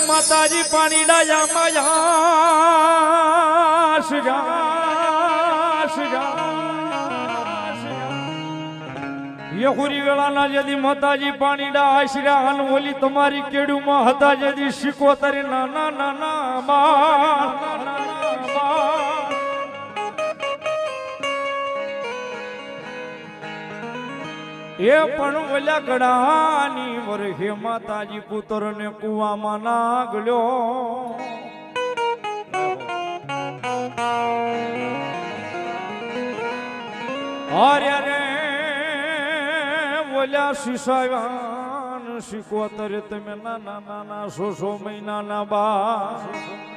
જદી માતાજી પાણી ડાયામાં જાશ જાશ યહુરી વેળાના જદી માતાજી પાણી ડાશ રાહન ઓલી તમારી કેડુમાં હતા જદી શીકોતરી નાના નાના નાના, બાળ. એ પણ ઓલા ગડાની વરહે માતાજી પુત્ર ને કુવામાં નાગલ્યો. અરે રે ઓલા શિશાવાન શીખોતરે તમે નાના નાના, સો સો મહિનાના બા.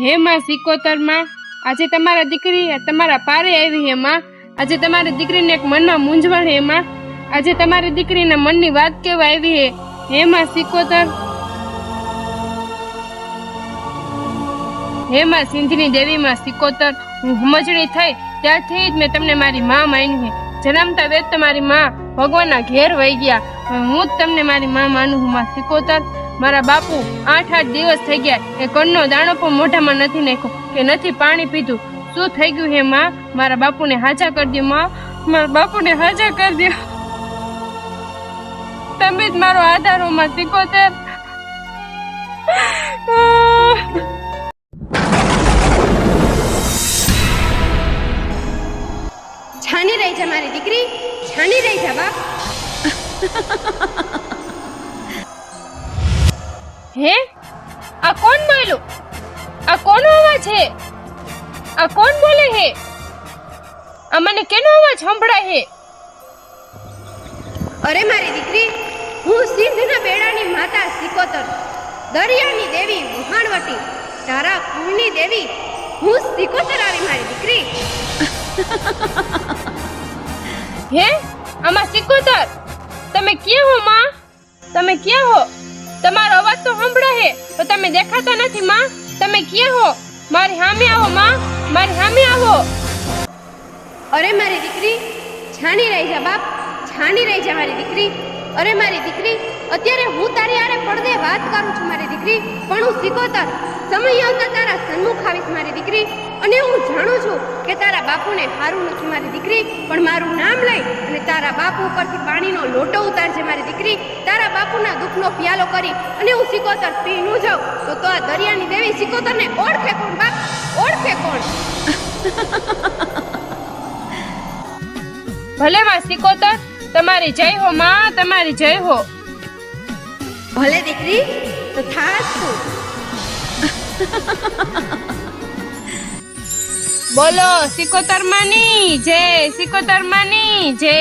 હે માં સિકોતરમાં? આજે તમારા દીકરી, તમારા પારે આવી હે માં. આજે તમારી દીકરીને એક મનમાં મૂંઝવણ હે માં. આજે તમારી દીકરીના મનની વાત કેવા આવી હે? હે માં સિકોતર? હે માં સિંધની દેવી માં સિકોતર, હું હમજણી થઈ. ત્યારથી જ મેં તમને મારી માં માની હે. જન્મતા વેદ તમારી માં ભગવાનના ઘેર વહી ગયા. હું જ તમને મારી માં માનું હું, માં સિકોતર. મારા બાપુ આઠ આઠ દિવસ થઈ ગયા. એ કણનો દાણો પણ મોઢામાં નથી નાખ્યો કે નથી પાણી પીધું. શું થઈ ગયું હે માં? મારા બાપુને હાજા કરી દો માં. મારા બાપુને હાજા કરી દો તમે જ મારો આધાર હો માં સિકોતર. છાની રહી છે મારી દીકરી. છાની રહી છે બાપ. હે? આ કોણ બોલ્યું? આ કોનો અવાજ છે આ કોણ બોલે હે? આ મને કેનો અવાજ સંભળાય હે? અરે મારી દીકરી હું સિંધના બેડાની માતા સિકોતર દરિયાની દેવી મહાણવટી તારા કુળની દેવી હું સિકોતર આવી મારી દીકરી. હે? આમાં સિકોતર? તમે ક્યાં હો માં? તમે ક્યાં હો? તમારો અવાજ તો સંભળાય હે પણ તમે દેખાતા નથી, માં. તમે ક્યાં હો? મારી સામે આવો, માં. મારી સામે આવો. અરે મારી દીકરી, છાની રહી જા, બાપ. છાની રહી જા મારી દીકરી. અરે મારી દીકરી, અત્યારે હું તારી આરે પડદે વાત કરું છું, મારી દીકરી. પણ હું સિકોતર સમય આવતા તારા સન્મુખ આવીશ મારી દીકરી. અને હું જાણું છું કે તારા બાપુને હારું નથી મારી દીકરી પણ મારું નામ લઈ અને તારા બાપુ ઉપરથી પાણીનો લોટો ઉતારજે મારી દીકરી. તારા બાપુના દુઃખનો પિયાલો કરી અને હું સિકોતર પીણું જાઉં. તો તો આ દરિયાની દેવી સિકોતરને ઓળખે કોણ બાપ? ઓળખે કોણ? ભલે માં સિકોતર તમારી જય હો માં તમારી જય હો. ભલે દીકરી તો તું બોલો સિકોતર માની જય સિકોતર માની જય.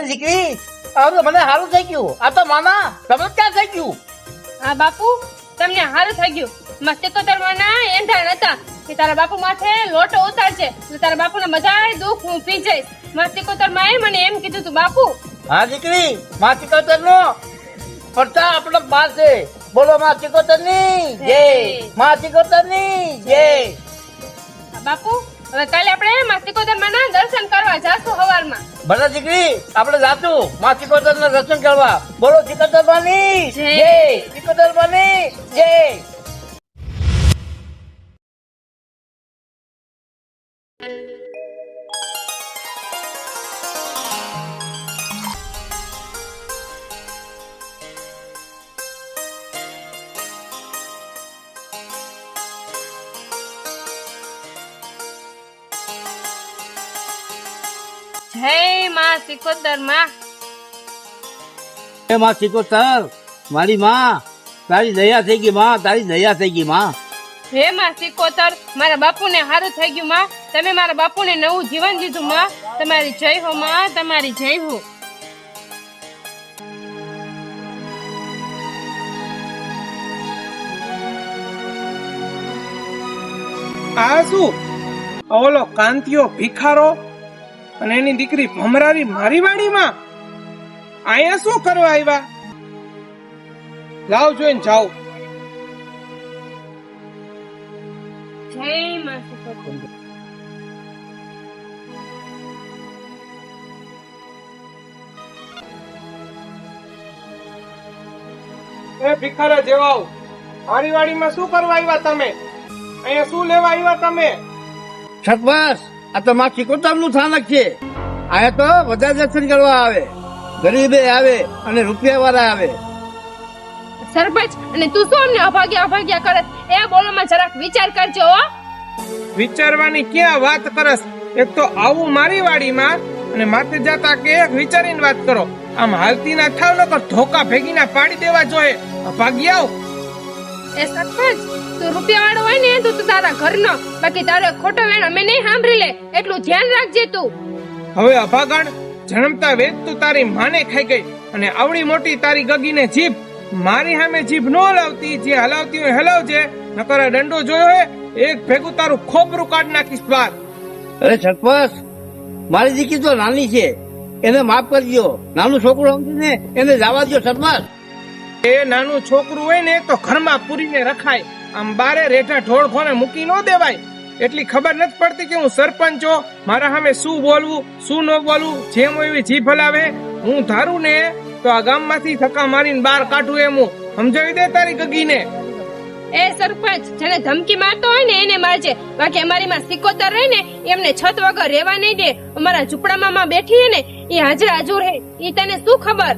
અરે દીકરી હવે તો મને સારું થઈ ગયું. આ તો માના ચમત્કાર થઈ ગયું? હા બાપુ તમને સારું થઈ ગયું. માં સિકોતર માના એંધાણ હતા કે તારા બાપુ માથે લોટો ઉતારશે એટલે તારા બાપુને મજા દુઃખ હું પી જઈશમાં સિકોતર માએ મને એમ કીધું તું બાપુ. હા દીકરી માં ચિકોતર નો પડતા આપણા બા છે બોલો માં ચિકોતરની જય. માં ચિકોતરની જય બાપુ. હવે કાલે આપણે માં ના દર્શન કરવા જાશું હવારમાં. ભલે દીકરી આપણે જાતું માસિકોદર ના દર્શન કરવા. બોલો ચિકોતર બની જય. જય. thank માની જય માં સિકોતરમાં. એ માં ચિકોતર મારી માં તારી દયા થઈ ગઈ માં તારી દયા થઈ ગઈ માં. હે માં સિકોતર મારા બાપુને સારું થઈ ગયું માં. તમે મારા બાપુને નવું જીવન દીધું માં. તમારી જય હો માં તમારી જય હો. આ શું? ઓલો કાંતિયો ભિખારો? અને એની દીકરી ભમરારી મારી વાડીમાં. અહીંયા શું કરવા આવ્યા? લાવ જોઈને જાઓ. જય એ ભિખારા જેવાઓ મારી વાડીમાં શું કરવા આવ્યા તમે? અહીંયા શું લેવા આવ્યા તમે? સરપંચ આ તો માં ચિકોતરનું સ્થાનક છે અહીંયા તો બધા દર્શન કરવા આવે. ગરીબે આવે અને રૂપિયા વાળા આવે. સરપંચ અને તું શું અમને અભાગ્યા અભાગ્યા કરે? એ બોલોમાં જરાક વિચાર કરજો હો. વિચારવાની ક્યાં વાત કરસ? એક તો આવું મારી વાડીમાં અને માથે જાતા કે એક વિચારીને વાત કરો. આમ હાલતી ના ઠાવ નકર ધોકા ભેગીના પાડી દેવા જોઈએ. ભાગી આવ. એ સરપંચ તું રૂપિયા વાળો હોય ને તો તું તારા ઘરનો. બાકી તારે ખોટો વેણ અમે નહીં સાંભળી લે. એટલું ધ્યાન રાખજે તું. હવે અભાગણ જન્મતા વેદ તું તારી માને ખાઈ ગઈ અને આવડી મોટી તારી ગગીને જીભ મારી સામે જીભ ન હલાવતી જે હલાવતી હોય હલાવજે. નકર દંડો જોયો હે એક ભેગું તારું ખોપરું કાઢ નાખીશ બાર. અરે છટપસ મારી દીકરી તો નાની છે. એને માફ કરજો. નાનું છોકરું સમજીને એને જવા દો છટપસ. એ નાનું છોકરું હોય ને તો ઘરમાં પૂરીને રખાય. આમ બારે રેઠા ઢોળખોને મૂકી ન દેવાય. એટલી ખબર નથી પડતી કે હું સરપંચ છો. મારા સામે શું બોલવું શું ન બોલવું જેમ હોય એવી જીભ હલાવે. હું ધારું ને તો આ ગામમાંથી ધક્કા મારીને બહાર કાઢું એમ હું. સમજાવી દે તારી ગગીને. એ સરપંચ જેને ધમકી મારતો હોય ને એને મારજે. બાકી અમારી માં સિકોતર રહે ને એમને છત વગર રહેવા નહીં દે. અમારા ઝૂંપડામાં માં બેઠી હે ને એ હાજર હાજર હે. એ તને શું ખબર?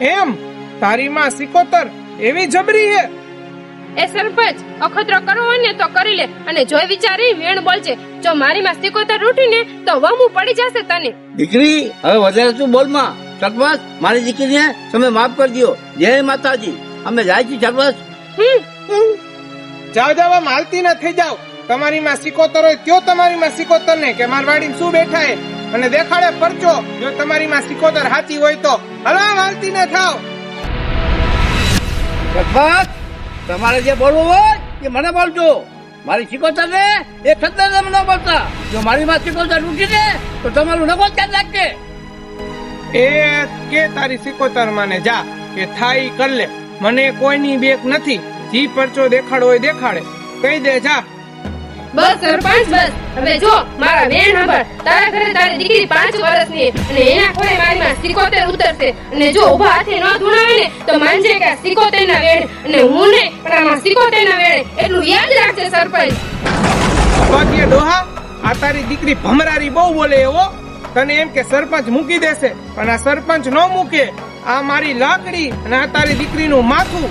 એમ? તારી માં સિકોતર એવી જબરી હે. એ સરપંચ અખતરો કરવો હોય ને તો કરી લે. અને જોઈ વિચારી વેણ બોલજે જો મારી માં સિકોતર રૂટી ને તો વમું પડી જશે તને. દીકરી હવે વધારે તું બોલમાં સરપંચ મારી દીકરીને તમે માફ કરજો જય માતાજી. અમે જાય છીએ સરપંચ જાવ જાવ આમ ના થઈ જાવ તમારી માં સિકોતર હોય ત્યો તમારી માં સિકોતર ને કે મારવાડી શું બેઠા હે અને દેખાડે પરચો. જો તમારી માં સિકોતર હાચી હોય તો. હલો માલતી ના થાવ સરપંચ તમારે જે બોલવું હોય એ મને બોલજો. મારી શીખોતર ને એ ખતર ન બોલતા. જો મારી માં શીખોતર રૂકી દે, તો તમારું નખો ધ્યાન રાખજે. એ કે તારી સિકોતર માને, જા, કે થાય કર લે. મને કોઈની બેક નથી. જી પરચો દેખાડો હોય દેખાડે. કહી દે, જા. બસ સરપંચ બસ. હવે જો મારા બે નંબર તારા ઘરે તારી દીકરી પાંચ વર્ષની અને એના ખોળે મારી માં સિકોતેર ઉતરશે. અને જો ઊભા હાથે ન ધૂણાવે ને તો માનજે કે સિકોતેર ના વેણ. અને હું ને પણ આમાં સિકોતેર ના વેણ. એટલું યાદ રાખજે સરપંચ. ભાગ્ય ડોહા આ તારી દીકરી ભમરારી બહુ બોલે એવો. તને એમ કે સરપંચ મૂકી દેશે પણ આ સરપંચ ન મૂકે. આ મારી લાકડી અને આ તારી દીકરીનું માથું.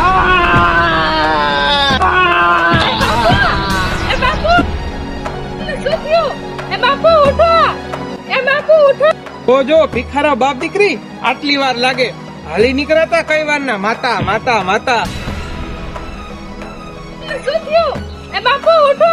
એ એ બાપુ ઉઠો! એ બાપુ ઉઠો! તો જો ભિખારા બાપ દીકરી આટલી વાર લાગે. હાલી નીકળાતા કઈ વાર ના માતા માતા માતા. શું થયું? એ બાપુ ઉઠો!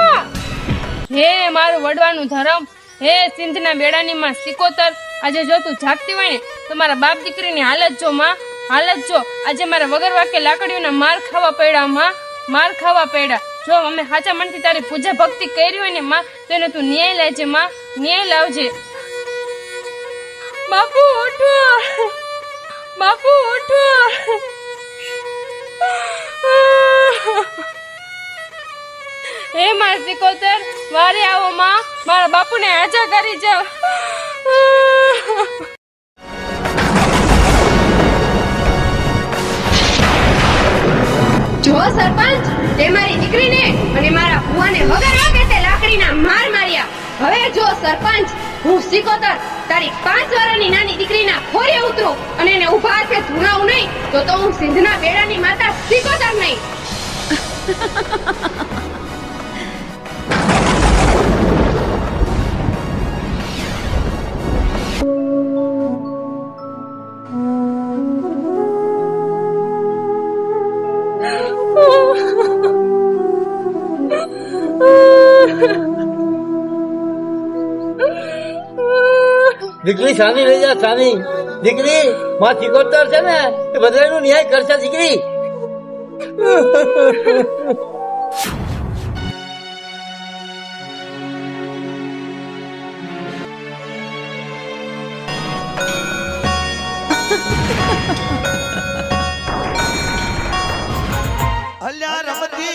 હે મારું વડવાનું ધરમ. હે સિંધના બેડાની માં સિકોતર. આજે જો તું જાગતી હોય ને તો મારા બાપ દીકરીની હાલત જો માં. હાલત જો. આજે મારા વગર વાકે લાકડીઓના માર ખાવા પડ્યા માં. માર ખાવા પડ્યા. જો અમે સાચા મનથી તારી પૂજા ભક્તિ કરી હોય ને માં, તો તું ન્યાય લેજે માં. ન્યાય લાવજે. બાપુ, ઉઠો. બાપુ, ઉઠો. હે માં સિકોતર, વારે આવો, માં. મારા બાપુને હાજા કરી જાઓ. જો સરપંચ. તે મારી દીકરીને અને મારા ભુવાને વગર વાગે તે લાકડીના માર માર્યા. હવે જો સરપંચ, હું સિકોતર, તારી પાંચ વર્ષની નાની દીકરીના ખોરે ઉતરું અને એને ઊભા હાથે ધૂણાવું નહીં, તો તો હું સિંધના બેડાની માતા સિકોતર નહીં. Oh દીકરી સાની લઈ જા, સાની. દીકરી, માં ચિકોતર છે ને, એ બધાનું ન્યાય કરશે, દીકરી. અલ્યા રમતી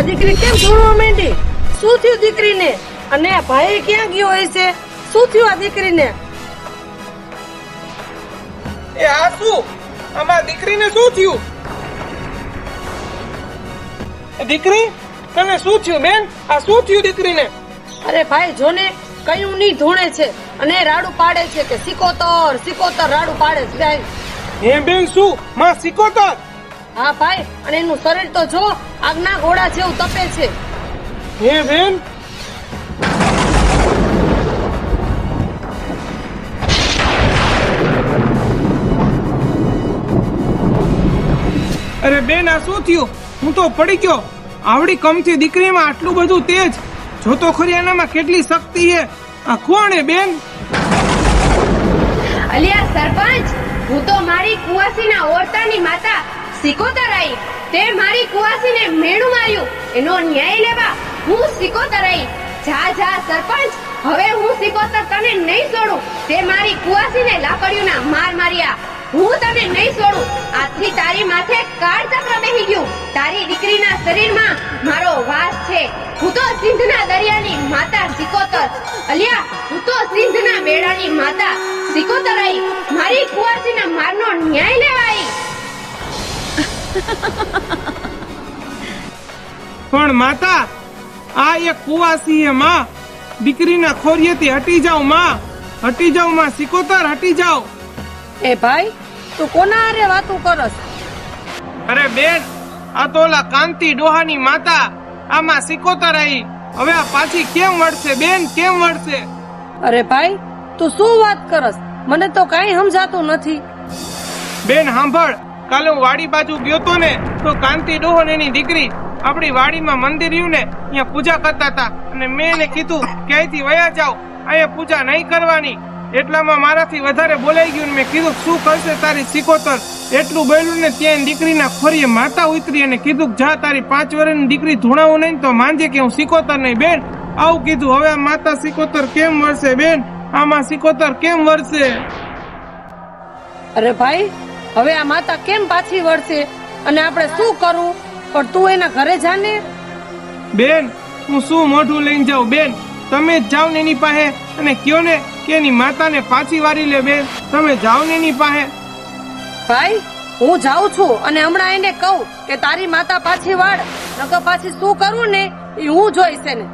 આ દીકરી કેમ ધૂણવા માંડી? શું થયું દીકરીને? અને આ ભાઈ ક્યાં ગયો હોય છે? શું થયું આ દીકરીને? એ આ શું? આમાં દીકરીને શું થયું? દીકરી તને શું થયું બેન? આ શું થયું દીકરીને? અરે ભાઈ જોને કયું ની ધૂણે છે અને રાડું પાડે છે કે સિકોતર સિકોતર રાડું પાડે છે. ભાઈ હે બેન શું? માં સિકોતર? હા ભાઈ અને એનું શરીર તો જો આગના ઘોડા જેવું તપે છે. હે બેન? અરે બેન આ શું થયું? હું તો પડી ગયો. આવડી કમથી દીકરીમાં આટલું બધું તેજ. જોતો ખરી એનામાં કેટલી શક્તિ છે. આ કોણ હે બેન? અલિયા સરપંચ હું તો મારી કુવાસીના ઓરતાની માતા સિકોતર આઈ તે મારી કુવાસીને મેણું માર્યું. એનો ન્યાય લેવા હું સિકોતર આઈ જા જા, સરપંચ. હવે હું સિકોતર તને નહીં છોડું. તે મારી કુવાસીને લાકડીઓના માર માર્યા. હું તને નહીં છોડું. આજથી તારી માથે કાળ ચક્ર બેહી ગયું. તારી દીકરીના શરીરમાં મારો વાસ છે. હું તો સિંધના દરિયાની માતા સિકોતર. અલ્યા, હું તો સિંધના બેડાની માતા સિકોતર આઈ મારી કુવાસીના મારનો ન્યાય લેવા આઈ પણ માતા આ એક કુવાસી હે માં દીકરીના ખોરિયેથી હટી જાઓ માં. હટી જાઓ માં. સિકોતર હટી જાઓ એ ભાઈ તું કોના આરે વાતું કરસ? અરે બેન આ તો ઓલા કાંતિ ડોહાની માતા આમાં સિકોતર આવી હવે આ પાછી કેમ વળશે? બેન કેમ વળશે? અરે ભાઈ તું શું વાત કરસ? મને તો કાંઈ સમજાતું નથી. બેન સાંભળ કાલે હું વાડી બાજુ ગયો તો ને, તો કાંતિ ડોહો એની દીકરી આપણી વાડીમાં મંદિર રહ્યું ને, અહીંયા પૂજા કરતા હતા. અને મેં એને કીધું કે વયા જાઓ? અહીંયા પૂજા નહીં કરવાની. એટલામાં મારાથી વધારે બોલાઈ ગયું મેં કીધું, શું કરશે તારી સિકોતર? એટલું બોલ્યું ને ત્યાં દીકરીના ખોરીએ માતા ઉતરી અને કીધું, જા તારી પાંચ વર્ષની દીકરી ધૂણાવું નહીં તો માંજે કે હું સિકોતર નહીં બેન. આવું કીધું, હવે માતા સિકોતર કેમ વળશે બેન? આમાં સિકોતર કેમ વળશે? અરે ભાઈ હવે આ માતા કેમ પાછી વળશે? અને આપણે શું કરવું પણ તું એના ઘરે જાને બેન હું શું મોઢું લઈને જાઉં? બેન તમે જ જાઓ ને એની પાસે અને કયો ને કે એની માતાને પાછી વારી લે બેન. તમે જાઓ ને એની પાસે. ભાઈ હું જાઉં છું અને હમણાં એને કહું કે તારી માતા પાછી વાળ. નકર પાછી શું કરવું ને એ હું જોઈશ એને.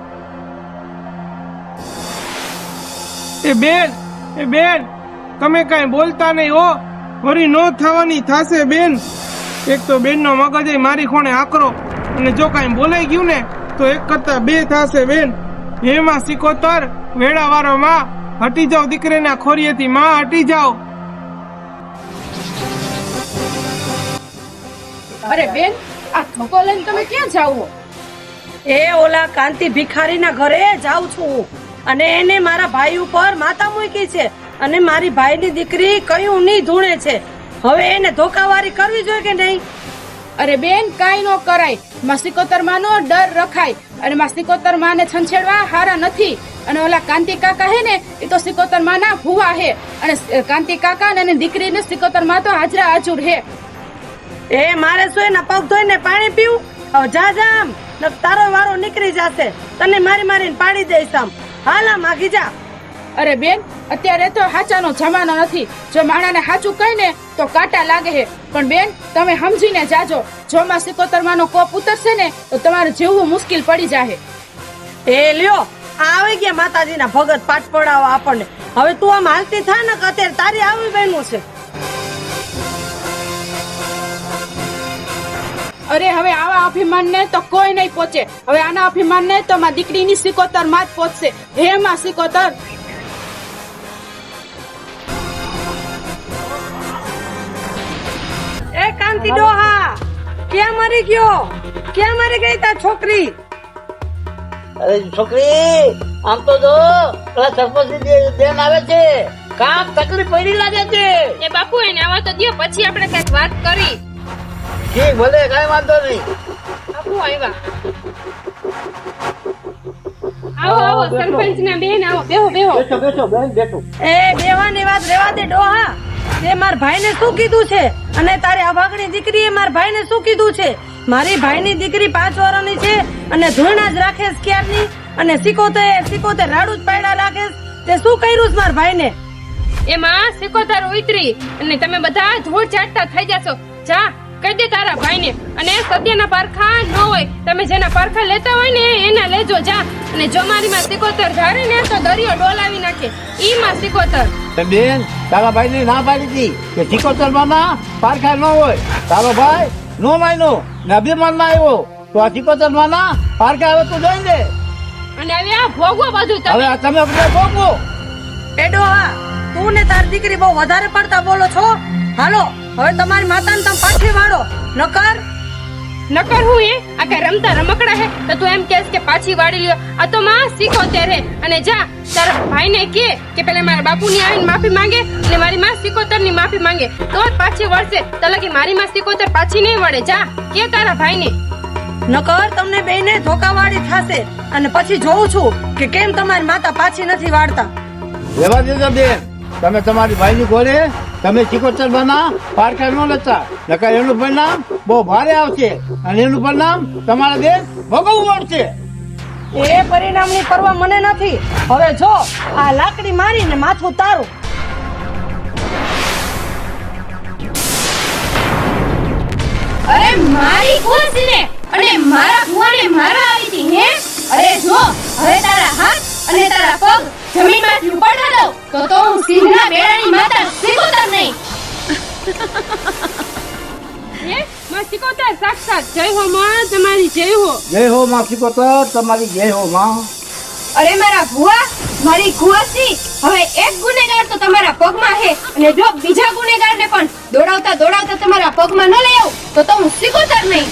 એ બેન એ બેન તમે કાંઈ બોલતા નહીં હો. વળી ન થવાની થાશે બેન. એક તો બેનનો મગજ મારી ખોણે આકરો અને જો કાંઈ બોલાઈ ગયું ને તો એક કરતા બે થાશે બેન. હેમાં સિકોતર વેડા માં હટી જાઓ દીકરીના ખોરીએથી માં હટી જાઓ. અરે બેન આ ધોકો લઈને તમે ક્યાં જાઓ? એ ઓલા કાંતિ ભિખારીના ઘરે જાઉં છું. અને એને મારા ભાઈ ઉપર માતા મૂકી છે. અને મારી ભાઈની દીકરી કયું નહીં ધૂણે છે? હવે એને ધોકાવારી કરવી જોઈએ કે નહીં? અરે બેન કાંઈ નો કરાય. માસિકોતર માનો ડર રખાય. અને માસિકોતર માને છંછેડવા હારા નથી. અને ઓલા કાંતિ કાકા હે ને એ તો સિકોતર માના ભુવા હે. અને કાંતિ કાકા અને દીકરીને સિકોતરમાં તો હાજરા હાજુર હે. એ મારે શું એના પગ ધોઈને પાણી પીવું? હવે જા જામ તારો વારો નીકળી જશે. તને મારી મારીને પાડી દઈશ આમ. હાલ માગી જા. અરે બેન અત્યારે તો હાચાનો જમાનો નથી. જો માણાને હાચું કહી ને તો કાંટા લાગે હે. પણ બેન તમે સમજીને જાજો. જો માં સિકોતર માનો કોપ ઉતરશે ને તો તમારે જીવવું મુશ્કેલ પડી જાહે. એ લ્યો આવી ગયા માતાજીના ભગત પાઠ પડાવવા આપણને. હવે તું આમ હાલતી થા ને કે અત્યારે તારી આવી બન્યું છે? અરે હવે આવા અભિમાન ને તો કોઈ નહીં પહોંચે હવે આના અભિમાન ને તો માં દીકરીની સિકોતરમાં જ પહોંચશે હે માં સિકોતર? એ ડોહા. ક્યાં મરી ગયો? ક્યાં મરી ગઈ તા છોકરી? અરે છોકરી આમ તો જો પેલા સરપંચ દેન આવે છે કામ તકલીફ પડી લાગે છે. એ બાપુ એને આવા તો દો પછી આપણે કંઈક વાત કરી. ઠીક ભલે કઈ વાંધો નહીં. બાપુ આવ્યા આવો આવો સરપંચ ના બેન આવો બેહો બેહો. બેસો બેસો બેન બેઠો. એ બેવાની વાત રેવા દે ડોહા. તે માર ભાઈને શું કીધું છે? અને તારી અભાગણી દીકરીએ માર ભાઈને શું કીધું છે? મારી ભાઈની દીકરી પાંચ વર્ષની છે અને ધૂણા જ રાખે ક્યારની? અને સિકોતે સિકોતે રાડું જ પાડ્યા રાખે તે શું કર્યું છે મારા ભાઈને? એમાં સિકોતર ઉતરી અને તમે બધા ધૂળ ચાટતા થઈ જશો. જા, કહી દે તારા ભાઈને. અને સત્યના પારખા ન હોય, તમે જેના પારખા લેતા હોય ને એના લેજો, જા. અને જો મારી માં સિકોતર ધારે ને તો દરિયો ડોલાવી નાખે. ઈ માં સિકોતર. બેન તારા ભાઈ ને ના પાડી હતી કે ઠીકો માના પારખા ન હોય. તારો ભાઈ નો માન્યો ને અભિમાનમાં આવ્યો. તો આ ઠીકો માના પારખા આવે તું જોઈ દે અને હવે આ ભોગવો બધું હવે તમે આ તમે બધા ભોગવો. ડોહા તું ને તારી દીકરી બહુ વધારે પડતા બોલો છો. હાલો હવે તમારી માતાને તમે પાછી વાળો. નકર નકર હું એ આ કઈ રમતા રમકડા હે તો તું એમ કહેશ કે પાછી વાળી લ્યો. આ તો માં શીખો હે. અને જા તારા ભાઈને કે કે પેલા મારા બાપુની આવીને માફી માંગે અને મારી માં સિકોતરની માફી માંગે. તો જ પાછી વળશે. તો કે મારી માં સિકોતર પાછી નહીં વળે. જા કે તારા ભાઈને. નકર તમને બેને ધોકાવાળી થાશે. અને પછી જોઉં છું કે કેમ તમારી માતા પાછી નથી વાળતા. લેવા દેજો બેન. તમે તમારી ભાઈ ની ઘોડે તમે સિકોતર બના પારકા ન લેતા. નકર એનું પરિણામ બહુ ભારે આવશે અને એનું પરિણામ તમારા દેશ ભોગવવું પડશે. એ પરિણામની પરવા મને નથી. હવે જો આ લાકડી મારીને માથું તારું. અરે મારી ખુશીને અને મારા કુવાને મારા આવી હતી હે? અરે જો હવે તારા હાથ અને તારા પગ જમીનમાંથી ઉપાડવા દઉં. તો તો હું સિંહના બેડાની માતા સિકોતર નહીં. હે? માં સિકોતર સાક્ષાત. જય હો માં તમારી જય હો. જય હો માં સિકોતર તમારી જય હો માં. અરે મારા ભુવા મારી ખુવાસી હવે એક ગુનેગાર તો તમારા પગમાં હે. અને જો બીજા ગુનેગારને પણ દોડાવતા દોડાવતા તમારા પગમાં ન લઈ આવું તો તો હું સિકોતર નહીં.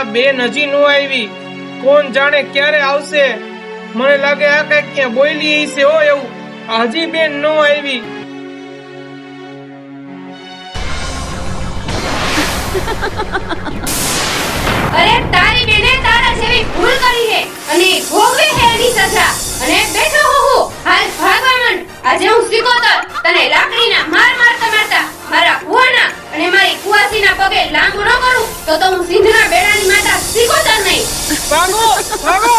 આ બે નજી નો આવી કોણ જાણે ક્યારે આવશે? મને લાગે આ કંઈક ક્યાં બોલી હશે હો એવું. હજી બેન નો આવી અરે, તારી બેને તારા જેવી ભૂલ કરી છે અને ભોગવે છે એની સજા. અને બેઠો હો હું. હાલ ભાગવા માંડ આજે હું સિકોતર. તને લાકડીના માર મારતા મારતા મારા કુવાના અને મારી કુવાસીના પગે લાંબુ ન કરું. તો તો હું સિંધના બેડાની માતા સિકોતર નહીં. ભાગો ભાગો.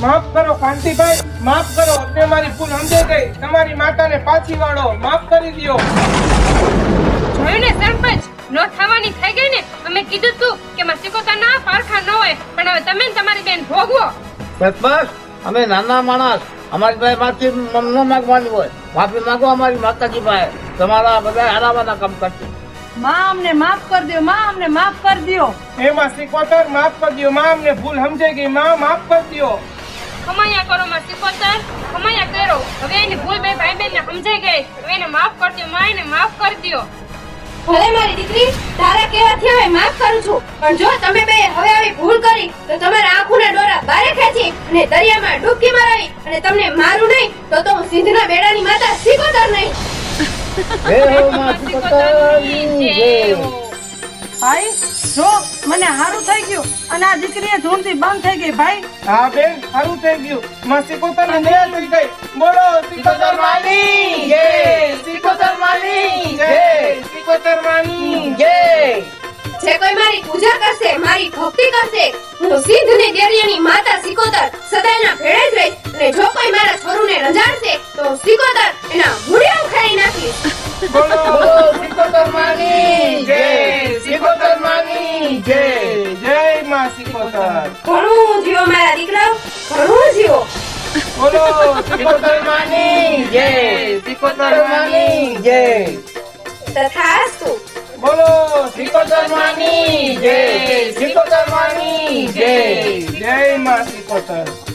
માફ કરો, કાંતિભાઈ. માફ કરો, અમને મારી ભૂલ સમજાઈ ગઈ. તમારી માતાને પાછી વાળો. માફ કરી દ્યો. જોયું ને સરપંચ નો થવાની થઈ ગઈ ને અમે કીધું તું કે માં સિકોતર ના પારખા ન હોય પણ હવે તમે તમારી બેન ભોગવો. બસ અમે નાના માણસ અમારી પાસે માથી ન માગવાની હોય. માફી માગો અમારી માતાજી પાસે. તમારા બધા હરાવાના કામ કરશે. માં અમને માફ કરી દો માં અમને માફ કરી દો એમાં સિકોતર માફ કરી દો માં અમને ભૂલ સમજાઈ ગઈ. માં માફ કરી દ્યો. ખમૈયા કરો માસી કોતર ખમૈયા કરો. હવે એની ભૂલ બે ભાઈ બેન ને સમજાઈ ગઈ. હવે એને માફ કરી દો માં એને માફ કરી દો ભલે મારી દીકરી, તારા કહેવાથી હવે માફ કરું છું પણ જો તમે બે હવે આવી ભૂલ કરી, તો તમારા આંખોના ડોરા બારે ખેંચી અને દરિયામાં ડૂબકી મરાવી અને તમને મારું નહીં, તો તો હું સિંધના બેડાની માતા સિકોતર નહીં હે હો માં સિકોતરની જય. ભાઈ જો મને હારું થઈ ગયું અને આ દીકરીએ ધૂળથી બંધ થઈ ગઈ ભાઈ. હા બેન હારું થઈ ગયું. માં સિકોતર ને દયા થઈ ગઈ. બોલો સિકોતર માની જય. સિકોતર માની જય. સિકોતર માની જય. જે કોઈ મારી પૂજા કરશે મારી ભક્તિ કરશે હું સિંધની દેરિયાની માતા સિકોતર સદાયના ભેળે જ રહીશ. અને જો કોઈ મારા છોરુને રંજાડશે તો સિકોતર એના મૂળિયા ઉખાડી નાખીશ. બોલો જય સિકોતર માની જય જય માં સિકોતર. ઘણું જીવો મારા દીકરાઓ ઘણું જીવો. બોલો સિકોતર માની જય સિકોતર માની જય. તથાસ્તુ બોલો સિકોતર માની જય સિકોતર માની જય જય માં સિકોતર.